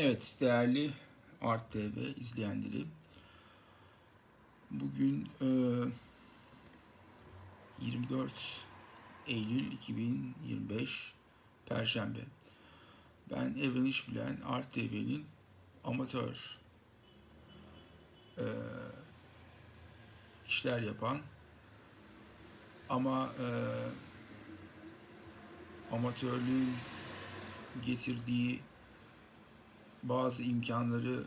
Evet değerli Art TV izleyenleri. Bugün e, 24 Eylül 2025 Perşembe. Ben Evren İşbilen Art TV'nin amatör e, işler yapan ama e, amatörlüğün getirdiği bazı imkanları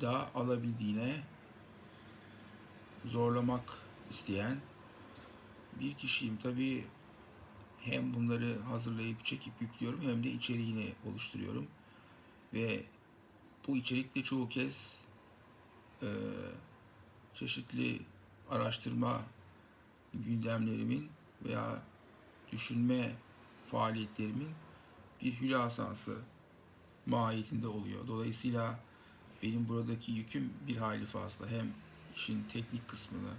da alabildiğine zorlamak isteyen bir kişiyim. Tabii hem bunları hazırlayıp çekip yüklüyorum hem de içeriğini oluşturuyorum. Ve bu içerikte çoğu kez e, çeşitli araştırma gündemlerimin veya düşünme faaliyetlerimin bir hülasası mahiyetinde oluyor. Dolayısıyla benim buradaki yüküm bir hayli fazla. Hem işin teknik kısmını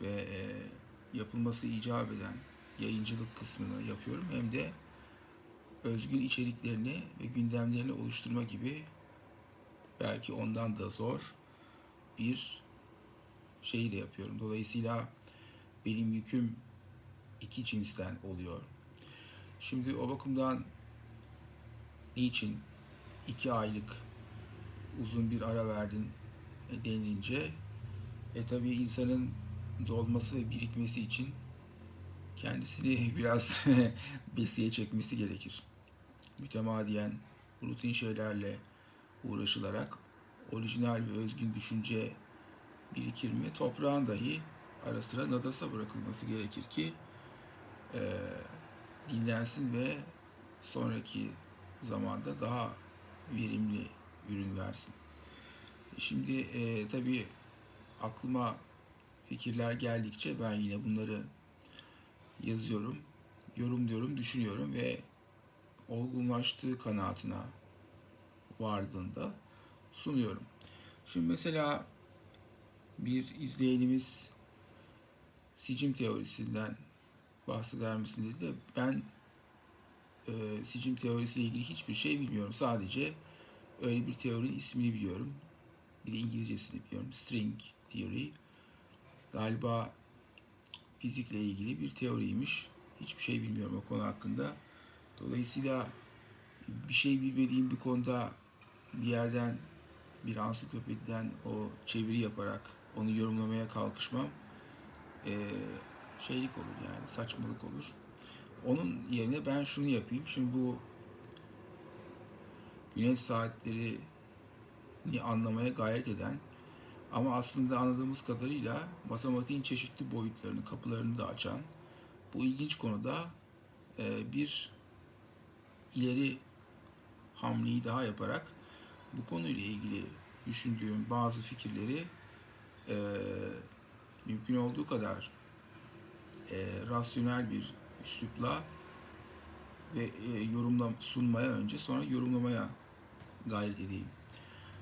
ve e, yapılması icap eden yayıncılık kısmını yapıyorum. Hem de özgün içeriklerini ve gündemlerini oluşturma gibi belki ondan da zor bir şeyi de yapıyorum. Dolayısıyla benim yüküm iki cinsten oluyor. Şimdi o bakımdan niçin iki aylık uzun bir ara verdin denilince e tabi insanın dolması ve birikmesi için kendisini biraz besiye çekmesi gerekir. Mütemadiyen rutin şeylerle uğraşılarak orijinal ve özgün düşünce birikir mi? Toprağın dahi ara sıra nadasa bırakılması gerekir ki e, dinlensin ve sonraki zamanda daha verimli ürün versin. Şimdi e, tabii aklıma fikirler geldikçe ben yine bunları yazıyorum, yorumluyorum, düşünüyorum ve olgunlaştığı kanaatine vardığında sunuyorum. Şimdi mesela bir izleyenimiz sicim teorisinden bahseder misin dedi de ben e, sicim teorisiyle ilgili hiçbir şey bilmiyorum. Sadece öyle bir teorinin ismini biliyorum. Bir de İngilizcesini biliyorum. String theory. Galiba fizikle ilgili bir teoriymiş. Hiçbir şey bilmiyorum o konu hakkında. Dolayısıyla bir şey bilmediğim bir konuda bir yerden bir ansiklopediden o çeviri yaparak onu yorumlamaya kalkışmam e, şeylik olur yani saçmalık olur. Onun yerine ben şunu yapayım. Şimdi bu güneş saatlerini anlamaya gayret eden ama aslında anladığımız kadarıyla matematiğin çeşitli boyutlarını, kapılarını da açan bu ilginç konuda e, bir ileri hamleyi daha yaparak bu konuyla ilgili düşündüğüm bazı fikirleri e, mümkün olduğu kadar e, rasyonel bir üslupla ve e, yorumla sunmaya önce sonra yorumlamaya gayret edeyim.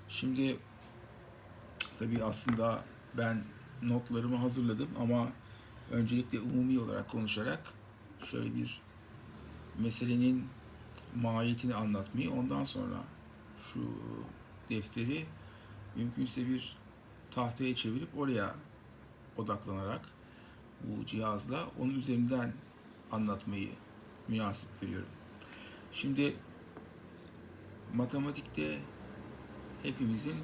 Şimdi tabii aslında ben notlarımı hazırladım ama öncelikle umumi olarak konuşarak şöyle bir meselenin mahiyetini anlatmayı ondan sonra şu defteri mümkünse bir tahtaya çevirip oraya odaklanarak bu cihazla onun üzerinden anlatmayı münasip görüyorum. Şimdi matematikte hepimizin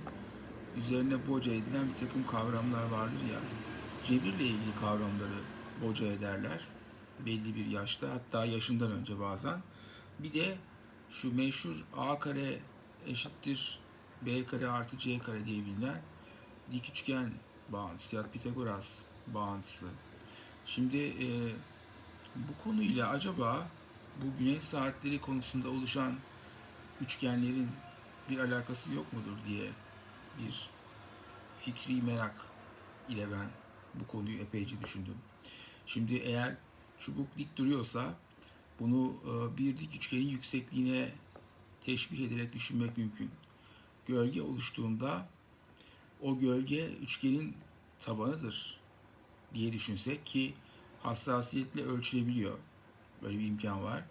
üzerine boca edilen bir takım kavramlar vardır ya. Cebirle ilgili kavramları boca ederler belli bir yaşta hatta yaşından önce bazen. Bir de şu meşhur a kare eşittir b kare artı c kare diye bilinen dik üçgen bağıntısı ya Pitagoras bağıntısı. Şimdi e, bu konuyla acaba bu güneş saatleri konusunda oluşan üçgenlerin bir alakası yok mudur diye bir fikri merak ile ben bu konuyu epeyce düşündüm. Şimdi eğer çubuk dik duruyorsa bunu e, bir dik üçgenin yüksekliğine teşbih ederek düşünmek mümkün. Gölge oluştuğunda o gölge üçgenin tabanıdır diye düşünsek ki hassasiyetle ölçülebiliyor. Böyle bir imkan var.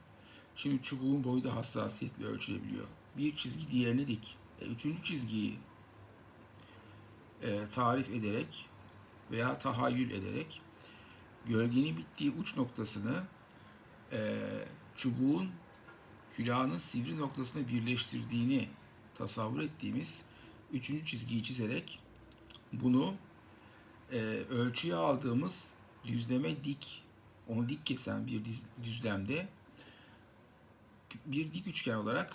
Şimdi çubuğun boyu da hassasiyetle ölçülebiliyor. Bir çizgi diğerine dik. E, üçüncü çizgiyi e, tarif ederek veya tahayyül ederek gölgenin bittiği uç noktasını e, çubuğun külahının sivri noktasına birleştirdiğini tasavvur ettiğimiz üçüncü çizgiyi çizerek bunu e, ölçüye aldığımız düzleme dik, onu dik kesen bir düzlemde bir dik üçgen olarak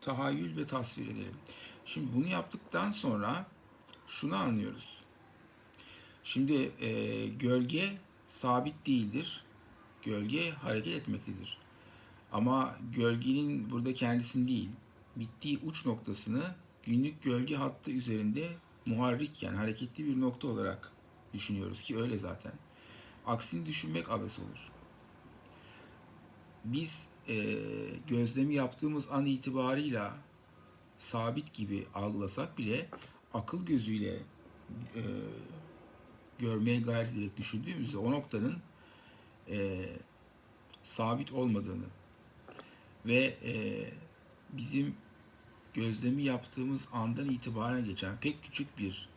tahayyül ve tasvir edelim. Şimdi bunu yaptıktan sonra şunu anlıyoruz. Şimdi e, gölge sabit değildir. Gölge hareket etmektedir. Ama gölgenin burada kendisini değil, bittiği uç noktasını günlük gölge hattı üzerinde muharrik yani hareketli bir nokta olarak düşünüyoruz ki öyle zaten. Aksini düşünmek abes olur. Biz e, gözlemi yaptığımız an itibarıyla sabit gibi algılasak bile akıl gözüyle e, görmeye gayret ederek düşündüğümüzde o noktanın e, sabit olmadığını ve e, bizim gözlemi yaptığımız andan itibaren geçen pek küçük bir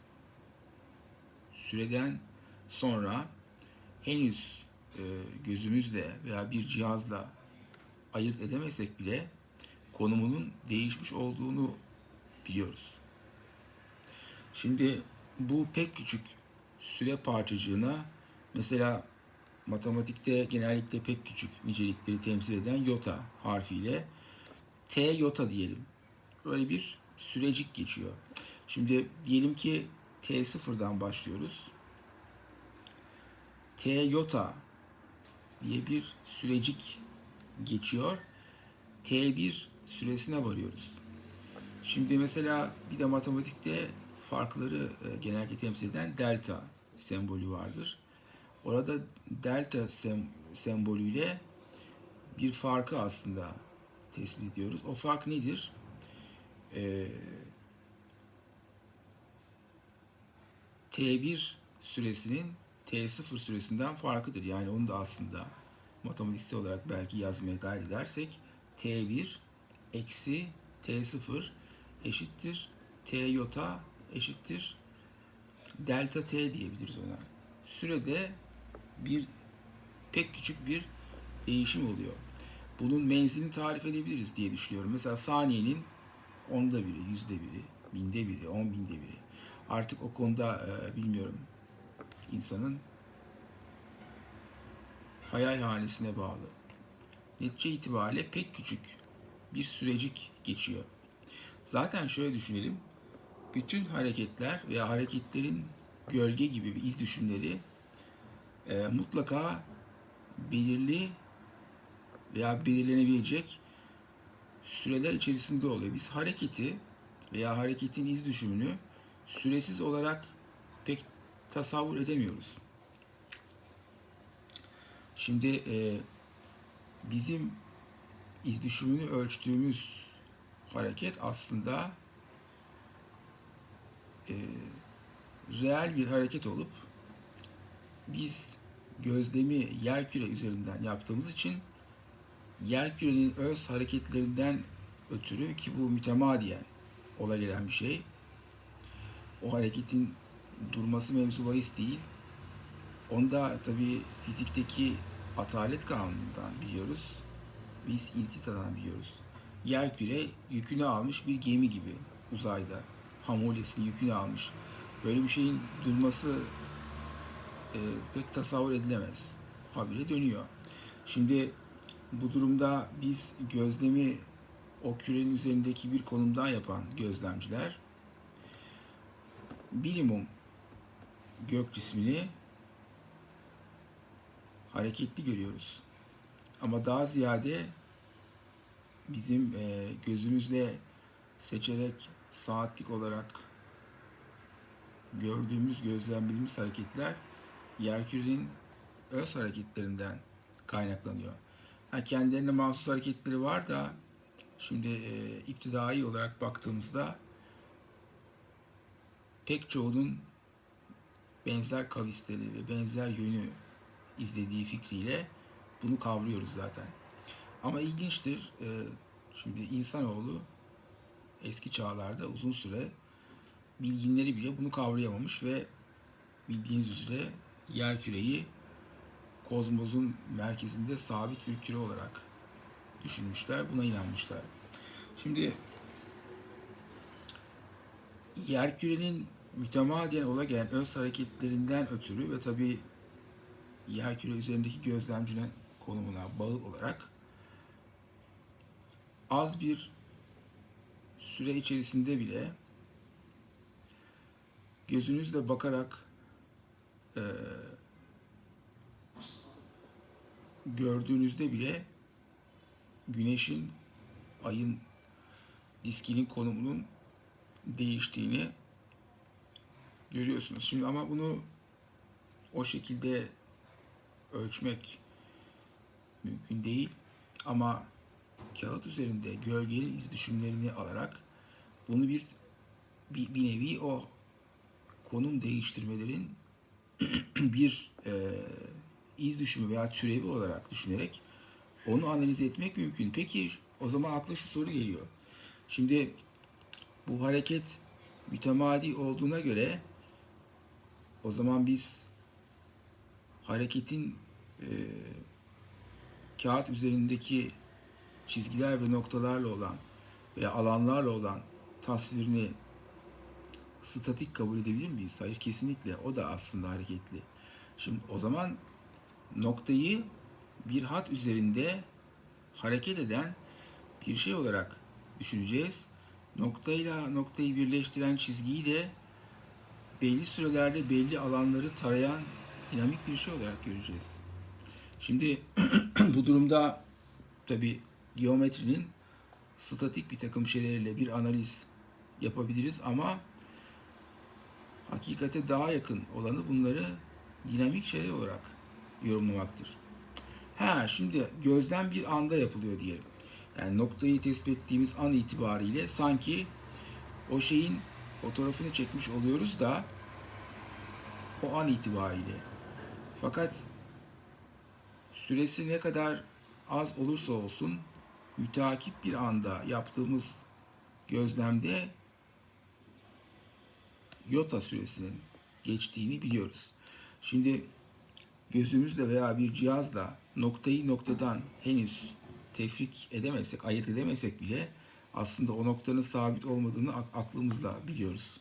süreden sonra henüz e, gözümüzle veya bir cihazla ayırt edemesek bile konumunun değişmiş olduğunu biliyoruz. Şimdi bu pek küçük süre parçacığına mesela matematikte genellikle pek küçük nicelikleri temsil eden yota harfiyle t yota diyelim. Böyle bir sürecik geçiyor. Şimdi diyelim ki t sıfırdan başlıyoruz. T yota diye bir sürecik geçiyor. T1 süresine varıyoruz. Şimdi mesela bir de matematikte farkları e, genellikle temsil eden delta sembolü vardır. Orada delta sem sembolüyle bir farkı aslında tespit ediyoruz. O fark nedir? Ee, T1 süresinin T0 süresinden farkıdır. Yani onu da aslında matematiksel olarak belki yazmaya gayret edersek T1 eksi T0 eşittir T yota eşittir delta T diyebiliriz ona. Sürede bir pek küçük bir değişim oluyor. Bunun menzilini tarif edebiliriz diye düşünüyorum. Mesela saniyenin onda biri, yüzde biri, binde biri, on binde biri. Artık o konuda e, bilmiyorum insanın hayal hanesine bağlı. Netice itibariyle pek küçük bir sürecik geçiyor. Zaten şöyle düşünelim. Bütün hareketler veya hareketlerin gölge gibi bir iz düşümleri e, mutlaka belirli veya belirlenebilecek süreler içerisinde oluyor. Biz hareketi veya hareketin iz düşümünü süresiz olarak tasavvur edemiyoruz. Şimdi e, bizim iz düşümünü ölçtüğümüz hareket aslında e, reel bir hareket olup biz gözlemi yer küre üzerinden yaptığımız için yer kürenin öz hareketlerinden ötürü ki bu mütemadiyen ola gelen bir şey. O hareketin durması mevzu bahis değil. Onda tabi fizikteki atalet kanunundan biliyoruz. Biz insitadan biliyoruz. Yer küre yükünü almış bir gemi gibi uzayda. Hamulesini yükünü almış. Böyle bir şeyin durması e, pek tasavvur edilemez. Habire dönüyor. Şimdi bu durumda biz gözlemi o kürenin üzerindeki bir konumdan yapan gözlemciler minimum gök cismini hareketli görüyoruz. Ama daha ziyade bizim e, gözümüzle seçerek saatlik olarak gördüğümüz, gözlemlediğimiz hareketler yerkürenin öz hareketlerinden kaynaklanıyor. Ha, kendilerine mahsus hareketleri var da şimdi e, iptidai olarak baktığımızda pek çoğunun benzer kavisleri ve benzer yönü izlediği fikriyle bunu kavruyoruz zaten. Ama ilginçtir. e, Şimdi insanoğlu eski çağlarda uzun süre bilginleri bile bunu kavrayamamış ve bildiğiniz üzere yer küreyi kozmosun merkezinde sabit bir küre olarak düşünmüşler. Buna inanmışlar. Şimdi yer kürenin mütemadiyen ola gelen öz hareketlerinden ötürü ve tabi yer küre üzerindeki gözlemcinin konumuna bağlı olarak az bir süre içerisinde bile gözünüzle bakarak eee, gördüğünüzde bile güneşin ayın diskinin konumunun değiştiğini görüyorsunuz. Şimdi ama bunu o şekilde ölçmek mümkün değil. Ama kağıt üzerinde gölgenin iz düşümlerini alarak bunu bir bir, bir nevi o konum değiştirmelerin bir e, iz düşümü veya türevi olarak düşünerek onu analiz etmek mümkün. Peki o zaman akla şu soru geliyor. Şimdi bu hareket mütemadi olduğuna göre o zaman biz hareketin e, kağıt üzerindeki çizgiler ve noktalarla olan veya alanlarla olan tasvirini statik kabul edebilir miyiz? Hayır kesinlikle. O da aslında hareketli. Şimdi o zaman noktayı bir hat üzerinde hareket eden bir şey olarak düşüneceğiz. Noktayla noktayı birleştiren çizgiyi de belli sürelerde belli alanları tarayan dinamik bir şey olarak göreceğiz. Şimdi bu durumda tabi geometrinin statik bir takım şeyleriyle bir analiz yapabiliriz ama hakikate daha yakın olanı bunları dinamik şeyler olarak yorumlamaktır. Ha şimdi gözlem bir anda yapılıyor diyelim. Yani noktayı tespit ettiğimiz an itibariyle sanki o şeyin fotoğrafını çekmiş oluyoruz da o an itibariyle. Fakat süresi ne kadar az olursa olsun müteakip bir anda yaptığımız gözlemde yota süresinin geçtiğini biliyoruz. Şimdi gözümüzle veya bir cihazla noktayı noktadan henüz tefrik edemezsek, ayırt edemesek bile aslında o noktanın sabit olmadığını ak- aklımızla biliyoruz.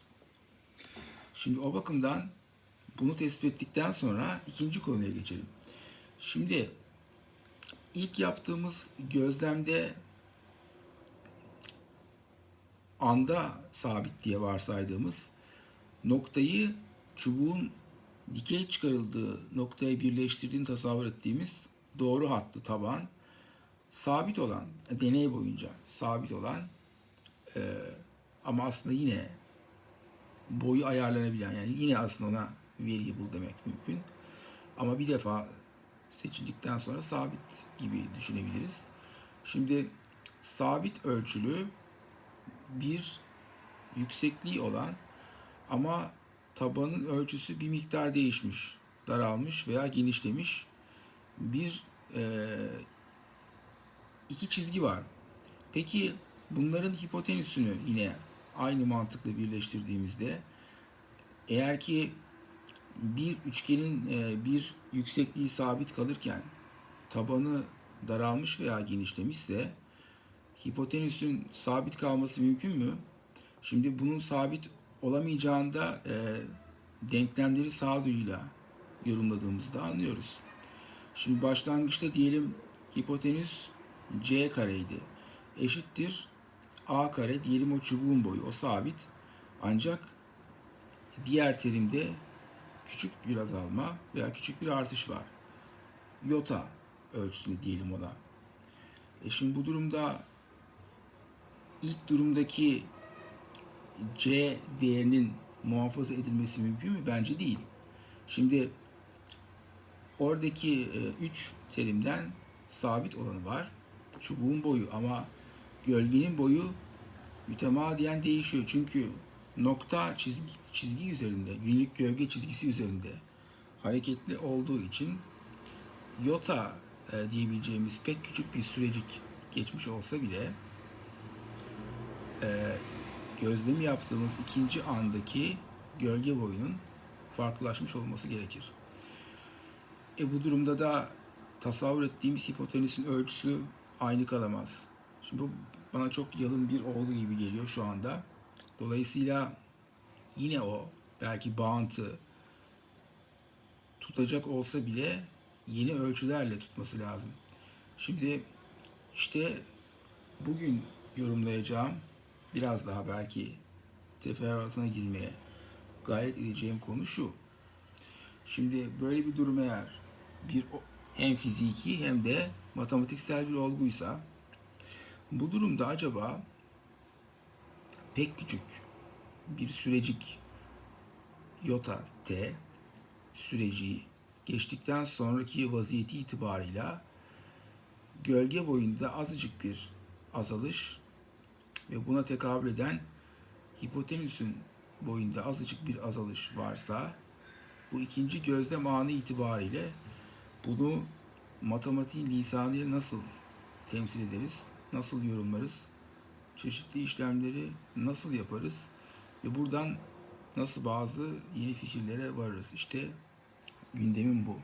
Şimdi o bakımdan bunu tespit ettikten sonra ikinci konuya geçelim. Şimdi ilk yaptığımız gözlemde anda sabit diye varsaydığımız noktayı çubuğun dikey çıkarıldığı noktaya birleştirdiğini tasavvur ettiğimiz doğru hattı taban sabit olan deney boyunca sabit olan e, ama aslında yine boyu ayarlanabilen yani yine aslında ona variable demek mümkün. Ama bir defa seçildikten sonra sabit gibi düşünebiliriz. Şimdi sabit ölçülü bir yüksekliği olan ama tabanın ölçüsü bir miktar değişmiş, daralmış veya genişlemiş bir e, iki çizgi var. Peki bunların hipotenüsünü yine aynı mantıkla birleştirdiğimizde eğer ki bir üçgenin e, bir yüksekliği sabit kalırken tabanı daralmış veya genişlemişse hipotenüsün sabit kalması mümkün mü? Şimdi bunun sabit olamayacağında e, denklemleri sağduyuyla yorumladığımızda anlıyoruz. Şimdi başlangıçta diyelim hipotenüs c kareydi. Eşittir a kare diyelim o çubuğun boyu o sabit. Ancak diğer terimde küçük bir azalma veya küçük bir artış var. Yota ölçüsünde diyelim ona. E şimdi bu durumda ilk durumdaki C değerinin muhafaza edilmesi mümkün mü? Bence değil. Şimdi oradaki 3 terimden sabit olanı var. Çubuğun boyu ama gölgenin boyu mütemadiyen değişiyor. Çünkü nokta çizgi, çizgi üzerinde, günlük gölge çizgisi üzerinde hareketli olduğu için yota e, diyebileceğimiz pek küçük bir sürecik geçmiş olsa bile e, gözlemi yaptığımız ikinci andaki gölge boyunun farklılaşmış olması gerekir. E bu durumda da tasavvur ettiğimiz hipotenüsün ölçüsü aynı kalamaz. Şimdi bu bana çok yalın bir olgu gibi geliyor şu anda. Dolayısıyla yine o belki bağıntı tutacak olsa bile yeni ölçülerle tutması lazım. Şimdi işte bugün yorumlayacağım biraz daha belki teferruatına girmeye gayret edeceğim konu şu. Şimdi böyle bir durum eğer bir hem fiziki hem de matematiksel bir olguysa bu durumda acaba pek küçük bir sürecik yota t süreci geçtikten sonraki vaziyeti itibarıyla gölge boyunda azıcık bir azalış ve buna tekabül eden hipotenüsün boyunda azıcık bir azalış varsa bu ikinci gözlem anı itibariyle bunu matematiğin lisanıyla nasıl temsil ederiz, nasıl yorumlarız, çeşitli işlemleri nasıl yaparız ve buradan nasıl bazı yeni fikirlere varırız. İşte gündemim bu.